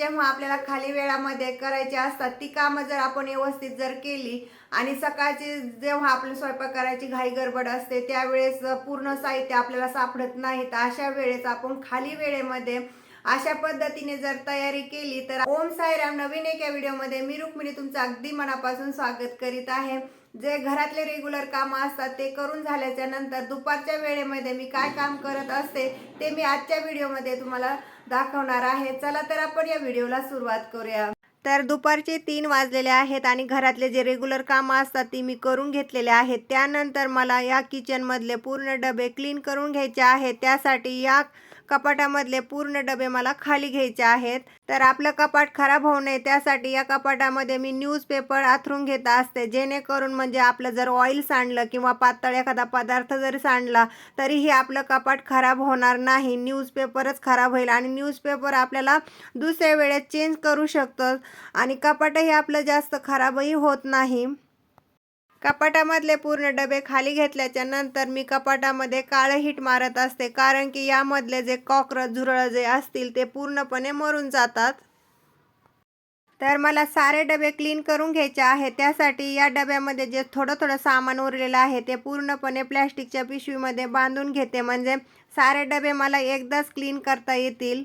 खाली वेळामध्ये करायची असतात ती कामं जर आपण व्यवस्थित जर केली आणि सकाळची जेव्हा आपलं स्वयंपाक करायची घाई गडबड असते त्यावेळेस पूर्ण साहित्य आपल्याला सापडत नाही तर अशा वेळेस आपण खाली वेळेमध्ये अशा पद्धतीने जर तयारी केली तर ओम साईराम नवीन एका व्हिडिओमध्ये मी रुक्मिणी तुमचं अगदी मनापासून स्वागत करीत आहे. जे घरातले रेग्युलर कामं असतात ते करून झाल्याच्यानंतर दुपारच्या वेळेमध्ये मी काय काम करत असते ते मी आजच्या व्हिडिओमध्ये तुम्हाला दाखवणार आहे. चला तर आपण या व्हिडिओला सुरुवात करूया. तर दुपारचे तीन वाजलेले आहेत आणि घरातले जे रेग्युलर कामं असतात ती मी करून घेतलेले आहेत. त्यानंतर मला या किचनमधले पूर्ण डबे क्लीन करून घ्यायचे आहेत. त्यासाठी या कपाटामधले पूर्ण डबे मला खाली घ्यायचे आहेत. तर आपलं कपाट खराब होऊ नये त्यासाठी या कपाटामध्ये मी न्यूजपेपर आथरून घेत असते. जेणेकरून म्हणजे आपलं जर ऑइल सांडलं किंवा पातळ एखादा पदार्थ जरी सांडला तरीही आपलं कपाट खराब होणार नाही. न्यूजपेपरच खराब होईल आणि न्यूजपेपर आपल्याला दुसऱ्या वेळेत चेंज करू शकतो. आणि कपाटही आपलं जास्त खराबही होत नाही. कपाटामधले पूर्ण डबे खाली घेतल्याच्या नंतर मी कपाटामध्ये काळं हिट मारत असते कारण की यामधले जे कॉक्रोच झुरळ जे असतील ते पूर्णपणे मरून जातात. तर मला सारे डबे क्लीन करून घ्यायचे आहे त्यासाठी या डब्यामध्ये जे थोडं थोडं सामान उरलेलं आहे ते पूर्णपणे प्लॅस्टिकच्या पिशवीमध्ये बांधून घेते. म्हणजे सारे डबे मला एकदाच क्लीन करता येतील.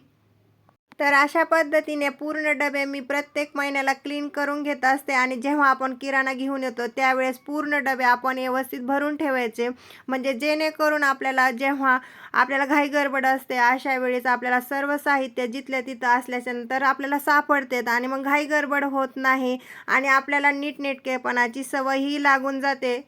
तर अशा पद्धतीने पूर्ण डबे मी प्रत्येक महिन्याला क्लीन करून घेत असते आणि जेव्हा आपण किराणा घेऊन येतो त्यावेळेस पूर्ण डबे आपण व्यवस्थित भरून ठेवायचे. म्हणजे जेणेकरून आपल्याला जेव्हा आपल्याला घाई गडबड असते अशा वेळेस आपल्याला सर्व साहित्य जिथल्या तिथं असल्याच्यानंतर आपल्याला सापडतेत आणि मग घाई गडबड होत नाही आणि आपल्याला नीटनेटकेपणाची सवयही लागून जाते.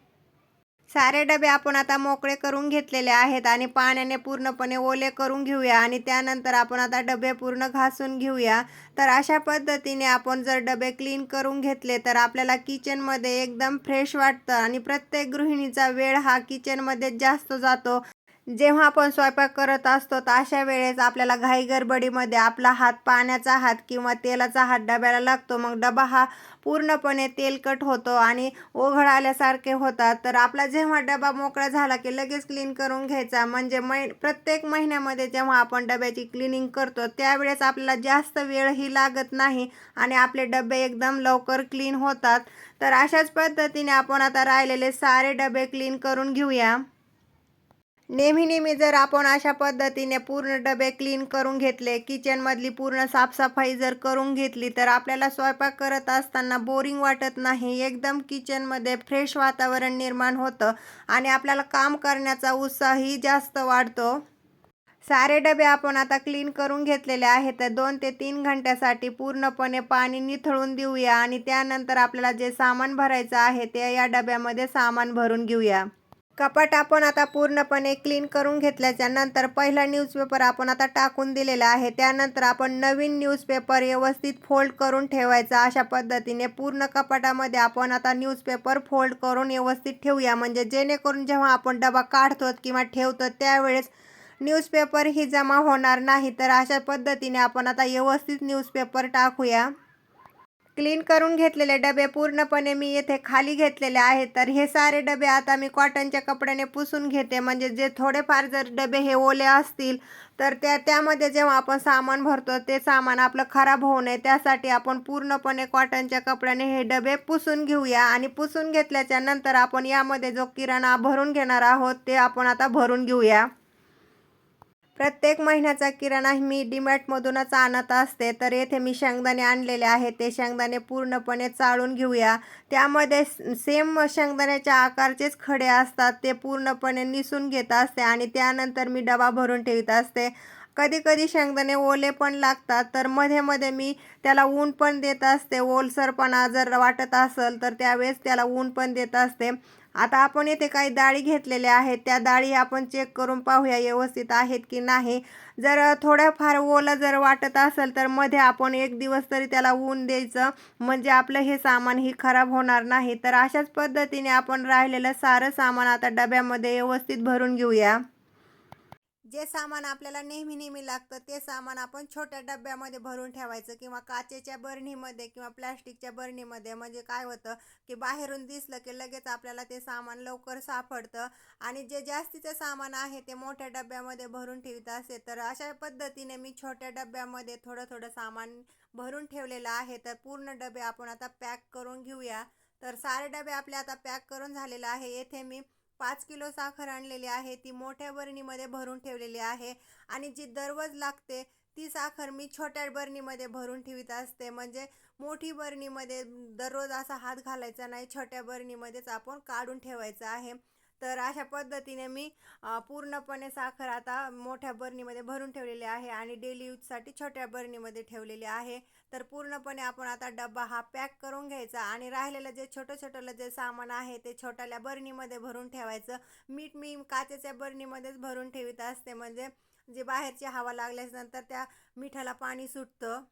सारे डबे आपण आता मोकळे करून घेतलेले आहेत आणि पाण्याने पूर्णपणे ओले करून घेऊया आणि त्यानंतर आपण आता डबे पूर्ण घासून घेऊया. तर अशा पद्धतीने आपण जर डबे क्लीन करून घेतले तर आपल्याला किचनमध्ये एकदम फ्रेश वाटतं आणि प्रत्येक गृहिणीचा वेळ हा किचनमध्ये जास्त जातो. जेव्हा आपण स्वयंपाक करत असतो तर अशा वेळेस आपल्याला घाई गडबडीमध्ये आपला हात पाण्याचा हात किंवा तेलाचा हात डब्याला लागतो. मग डबा हा पूर्णपणे तेलकट होतो आणि ओघळ आल्यासारखे होतात. तर आपला जेव्हा डबा मोकळा झाला की लगेच क्लीन करून घ्यायचा. म्हणजे मै प्रत्येक महिन्यामध्ये जेव्हा आपण डब्याची क्लिनिंग करतो त्यावेळेस आपल्याला जास्त वेळही लागत नाही आणि आपले डबे एकदम लवकर क्लीन होतात. तर अशाच पद्धतीने आपण आता राहिलेले सारे डबे क्लीन करून घेऊया. नेहमी नेहमी जर आपण अशा पद्धतीने पूर्ण डबे क्लीन करून घेतले किचनमधली पूर्ण साफसफाई जर करून घेतली तर आपल्याला स्वयंपाक करत असताना बोरिंग वाटत नाही. एकदम किचनमध्ये फ्रेश वातावरण निर्माण होतं आणि आपल्याला काम करण्याचा उत्साहही जास्त वाढतो. सारे डबे आपण आता क्लीन करून घेतलेले आहेत. तर दोन ते तीन घंट्यासाठी पूर्णपणे पाणी निथळून देऊया आणि त्यानंतर आपल्याला जे सामान भरायचं आहे ते या डब्यामध्ये सामान भरून घेऊया. कपाट आपण आता पूर्णपणे क्लीन करून घेतल्याच्या नंतर पहिला न्यूजपेपर आपण आता टाकून दिलेला आहे. त्यानंतर आपण नवीन न्यूजपेपर व्यवस्थित फोल्ड करून ठेवायचा. अशा पद्धतीने पूर्ण कपाटामध्ये आपण आता न्यूजपेपर फोल्ड करून व्यवस्थित ठेवूया. म्हणजे जेणेकरून जेव्हा आपण डबा काढतो किंवा ठेवतो त्यावेळेस न्यूजपेपर ही जमा होणार नाही. तर अशा पद्धतीने आपण आता व्यवस्थित न्यूजपेपर टाकूया. क्लीन करून घेतलेले डबे पूर्णपणे मी येथे खाली घेतलेले आहेत. तर हे सारे डबे आता मी कॉटनच्या कपड्याने पुसून घेते. म्हणजे जे थोडेफार जर डबे हे ओले असतील तर त्या त्यामध्ये जेव्हा आपण सामान भरतो ते सामान आपलं खराब होऊ नये. त्यासाठी आपण पूर्णपणे कॉटनच्या कपड्याने हे डबे पुसून घेऊया. आणि पुसून घेतल्याच्या नंतर आपण यामध्ये जो किराणा भरून घेणार आहोत ते आपण आता भरून घेऊया. प्रत्येक महिन्याचा किराणा मी डीमॅटमधूनच आणत असते. तर येथे मी शेंगदाणे आणलेले आहेत. ते शेंगदाणे पूर्णपणे चाळून घेऊया. त्यामध्ये सेम शेंगदाण्याच्या आकारचेच खडे असतात. ते पूर्णपणे निसून घेत असते आणि त्यानंतर मी डबा भरून ठेवत असते. कधी कधी शेंगदाणे ओले पण लागतात. तर मध्ये मध्ये मी त्याला ऊन पण देत असते. ओलसरपणा जर वाटत असेल तर त्यावेळेस त्याला ऊन पण देत असते. आता आपण येथे काही डाळी घेतलेल्या आहेत. त्या डाळी आपण चेक करून पाहूया व्यवस्थित आहेत की नाही. जर थोड्याफार ओलं जर वाटत असेल तर मध्ये आपण एक दिवस तरी त्याला ऊन द्यायचं. म्हणजे आपलं हे सामान ही खराब होणार नाही. तर अशाच पद्धतीने आपण राहिलेलं सारं सामान आता डब्यामध्ये व्यवस्थित भरून घेऊया. जे सामान आपल्याला नेहमी नेहमी लागतं ते सामान आपण छोट्या डब्यामध्ये भरून ठेवायचं किंवा काचेच्या बरणीमध्ये किंवा प्लॅस्टिकच्या बरणीमध्ये. म्हणजे काय होतं की बाहेरून दिसलं की लगेच आपल्याला ते सामान लवकर सापडतं आणि जे जास्तीचं सामान आहे ते मोठ्या डब्यामध्ये भरून ठेवीत असते तर अशा पद्धतीने मी छोट्या डब्यामध्ये थोडं थोडं सामान भरून ठेवलेलं आहे. तर पूर्ण डबे आपण आता पॅक करून घेऊया. तर सारे डबे आपले आता पॅक करून झालेलं आहे. येथे मी पाच किलो साखर आणलेली आहे ती मोठ्या बरणीमध्ये भरून ठेवलेली आहे आणि जी दररोज लागते ती साखर मी छोट्या बरणीमध्ये भरून ठेवीत असते. म्हणजे मोठी बरणीमध्ये दररोज असा हात घालायचा नाही छोट्या बरणीमध्येच आपण काढून ठेवायचं आहे. तर अशा पद्धतीने मी पूर्णपणे साखर आता मोठ्या बरणीमध्ये भरून ठेवलेली आहे आणि डेली यूजसाठी छोट्या बरणीमध्ये ठेवलेली आहे. तर पूर्णपणे आपण आता डब्बा हा पॅक करून घ्यायचा आणि राहिलेलं जे छोटं छोटंलं जे सामान आहे ते छोट्याल्या बरणीमध्ये भरून ठेवायचं. मीठ मी काचेच्या बरणीमध्येच भरून ठेवीत असते. म्हणजे जे बाहेरची हवा लागल्यानंतर त्या मिठाला पाणी सुटतं.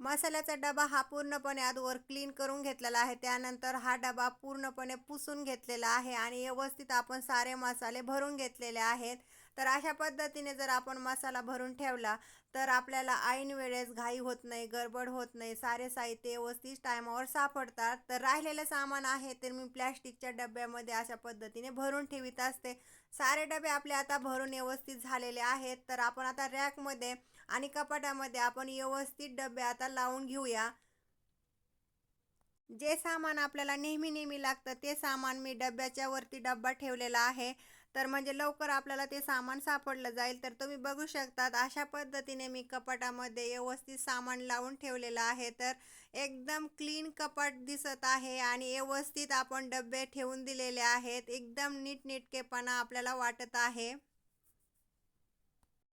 मसाल्याचा डबा हा पूर्णपणे आधीवर क्लीन करून घेतलेला आहे. त्यानंतर हा डबा पूर्णपणे पुसून घेतलेला आहे आणि व्यवस्थित आपण सारे मसाले भरून घेतलेले आहेत. तर अशा पद्धतीने जर आपण मसाला भरून ठेवला तर आपल्याला ऐन वेळेस घाई होत नाही गडबड होत नाही सारे साहित्य व्यवस्थित टायमावर सापडतात. तर राहिलेलं सामान आहे तर मी प्लॅस्टिकच्या डब्यामध्ये अशा पद्धतीने भरून ठेवीत असते. सारे डबे आपले आता भरून व्यवस्थित झालेले आहेत. तर आपण आता रॅकमध्ये आणि कपाटामध्ये आपण व्यवस्थित डबे आता लावून घेऊया. जे सामान आपल्याला नेहमी नेहमी लागतं ते सामान मी डब्याच्या वरती डब्बा ठेवलेला आहे. तर म्हणजे लवकर आपल्याला ते सामान सापडलं जाईल. तर तुम्ही बघू शकतात अशा पद्धतीने मी कपाटामध्ये व्यवस्थित सामान लावून ठेवलेलं आहे. तर एकदम क्लीन कपाट दिसत आहे आणि व्यवस्थित आपण डबे ठेवून दिलेले आहेत. एकदम नीटनेटकेपणा आपल्याला वाटत आहे.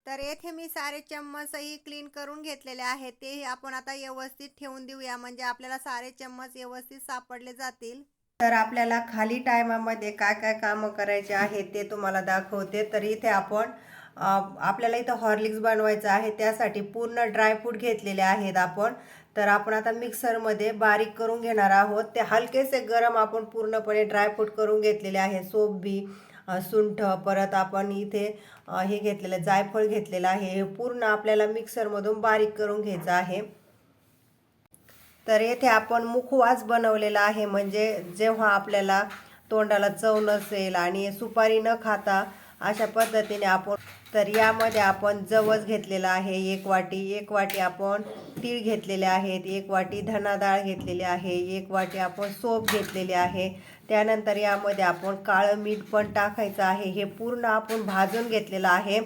तर येथे मी सारे चम्मचही क्लीन करून घेतलेले आहेत. तेही आपण आता व्यवस्थित ठेवून देऊया. म्हणजे आपल्याला सारे चम्मच व्यवस्थित सापडले जातील. तर आपल्याला खाली टायमामध्ये काय काय कामं करायचे आहेत ते तुम्हाला दाखवते. तर इथे आपण आपल्याला इथं हॉर्लिक्स बनवायचं आहे. त्यासाठी पूर्ण ड्रायफ्रूट घेतलेले आहेत आपण. तर आपण आता मिक्सरमध्ये बारीक करून घेणार आहोत. ते हलकेसे गरम आपण पूर्णपणे ड्रायफ्रूट करून घेतलेले आहे. सोप बी सुंठ परत आपण इथे हे घेतलेलं जायफळ घेतलेलं आहे. हे पूर्ण आपल्याला मिक्सरमधून बारीक करून घ्यायचं आहे. तर येथे आपण मुखवास बनवलेला आहे. म्हणजे जेव्हा आपल्याला तोंडाला चव नसेल आणि सुपारी न खाता अशा पद्धतीने आपण तर यामध्ये आपण जवस घेतलेला आहे. एक वाटी एक वाटी आपण तीळ घेतलेले आहेत. एक वाटी धना डाळ घेतलेली आहे. एक वाटी आपण सोप घेतलेली आहे. त्यानंतर यामध्ये आपण काळं मीठ पण टाकायचं आहे. हे पूर्ण आपण भाजून घेतलेलं आहे.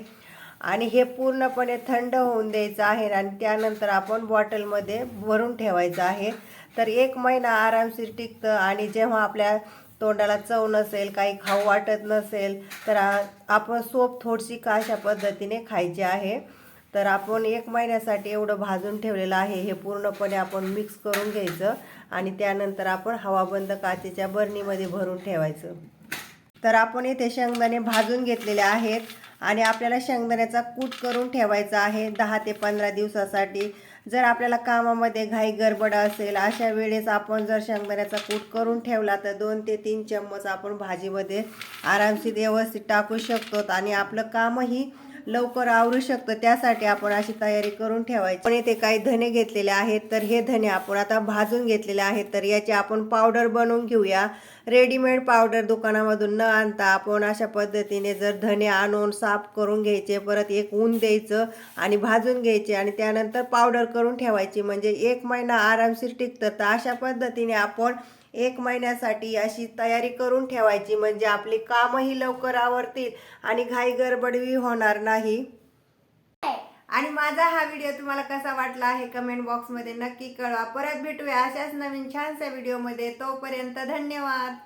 आणि हे पूर्णपणे थंड होऊन द्यायचं आहे आणि त्यानंतर आपण बॉटलमध्ये भरून ठेवायचं आहे. तर एक महिना आरामशीर टिकतं आणि जेव्हा आपल्या तोंडाला चव नसेल काही खाऊ वाटत नसेल तर आपण सोप थोडीशी का अशा पद्धतीने खायची आहे. तर आपण एक महिन्यासाठी एवढं भाजून ठेवलेलं आहे. हे पूर्णपणे आपण मिक्स करून घ्यायचं आणि त्यानंतर आपण हवाबंद काचेच्या बरणीमध्ये भरून ठेवायचं. तर आपण इथे शेंगदाणे भाजून घेतलेले आहेत. आणि आपल्याला शेंगदाण्याचा कूट करून ठेवायचा आहे दहा ते पंधरा दिवसासाठी. जर आपल्याला कामामध्ये घाई गडबड असेल अशा वेळेस आपण जर शेंगदाण्याचा कूट करून ठेवला तर दोन ते तीन चम्मच आपण भाजीमध्ये आरामशीर व्यवस्थित टाकू शकतो. आणि आपलं कामही लवकर आवरू शकतं. त्यासाठी आपण अशी तयारी करून ठेवायची. पण इथे काही धने घेतलेले आहेत तर हे धने आपण आता भाजून घेतलेले आहेत. तर याची आपण पावडर बनवून घेऊया. रेडीमेड पावडर दुकानामधून न आणता आपण अशा पद्धतीने जर धने आणून साफ करून घ्यायचे परत एक ऊन द्यायचं आणि भाजून घ्यायचे आणि त्यानंतर पावडर करून ठेवायची. म्हणजे एक महिना आरामशीर टिकतं. तर अशा पद्धतीने आपण एक महिन्यासाठी अशी तयारी करून ठेवायची म्हणजे आपली कामही लवकर आवरतील आणि घाई गडबडवी होणार नाही. आणि माझा हा व्हिडिओ तुम्हाला कसा वाटला आहे कमेंट बॉक्समध्ये नक्की कळवा. परत भेटूया अशाच नवीन छानशा व्हिडिओमध्ये. तोपर्यंत धन्यवाद.